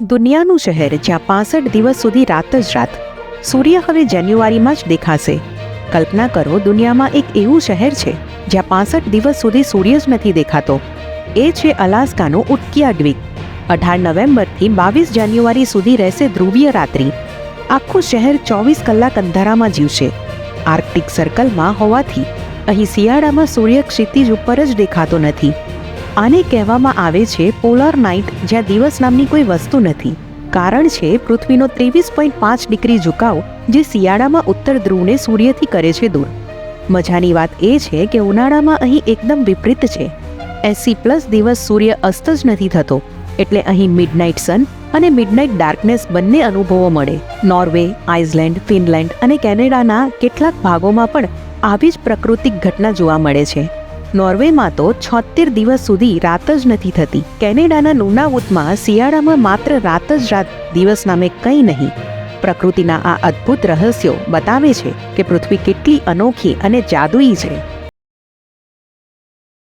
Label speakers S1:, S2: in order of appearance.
S1: દુનિયાનું શહેર જ્યાં પાસઠ દિવસ સુધી રાત જ રાત સૂર્ય હવે જાન્યુઆરીમાં જ દેખાશે. કલ્પના કરો દુનિયામાં એક એવું શહેર છે જ્યાં પાસઠ દિવસ સુધી સૂર્ય જ નથી દેખાતો. એ છે અલાસ્કાનો ઉટકિયા દ્વીપ. અઢાર નવેમ્બરથી બાવીસ જાન્યુઆરી સુધી રહેશે ધ્રુવીય રાત્રિ. આખું શહેર ચોવીસ કલાક અંધારામાં જીવશે. આર્કટિક સર્કલમાં હોવાથી અહીં શિયાળામાં સૂર્ય ક્ષિતિજ ઉપર જ દેખાતો નથી. આને કહેવામાં આવે છે પોલર નાઇટ જ્યાં દિવસ નામની કોઈ વસ્તુ નથી. કારણ છે, પૃથ્વીનો ત્રેવીસ પોઈન્ટ પાંચ ડિગ્રી ઝુકાવ, જે શિયાળામાં ઉત્તર ધ્રુવને સૂર્યથી કરે છે દૂર. મજાની વાત એ છે કે ઉનાળામાં અહીં એકદમ વિપરીત છે. એસી પ્લસ દિવસ સૂર્ય અસ્ત જ નથી થતો, એટલે અહીં મિડનાઇટ સન અને મિડનાઇટ ડાર્કનેસ બંને અનુભવો મળે. નોર્વે આઇસલેન્ડ ફિનલેન્ડ અને કેનેડાના કેટલાક ભાગોમાં પણ આવી જ પ્રાકૃતિક ઘટના જોવા મળે છે. નોર્વેમાં તો છોતેર દિવસ સુધી રાત જ નથી થતી. કેનેડાના નુનાવુતમાં શિયાળામાં માત્ર રાત જ રાત દિવસ નામે કંઈ નહીં. પ્રકૃતિના આ અદ્ભુત રહસ્યો બતાવે છે કે પૃથ્વી કેટલી અનોખી અને જાદુઈ છે.